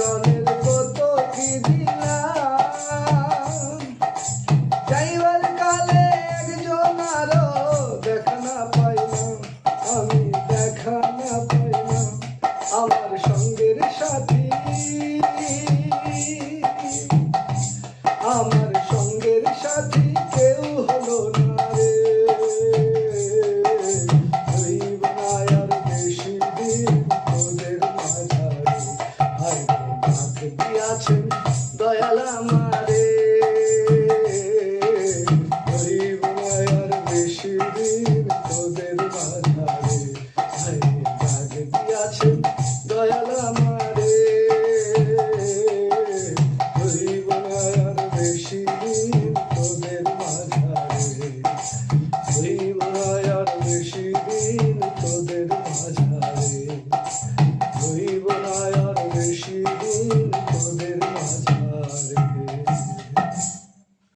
চলে আমারে। গরিব মায়ার বেশি দিন তোদের মাথারে দাগ দিয়াছেন দয়াল আমারে। গরিব মায়ার বেশি দিন তোদের মাথারে গরিব মায়ার বেশি দিন তোদের মাঝারে গরিব মায়ার বেশি দিন তোদের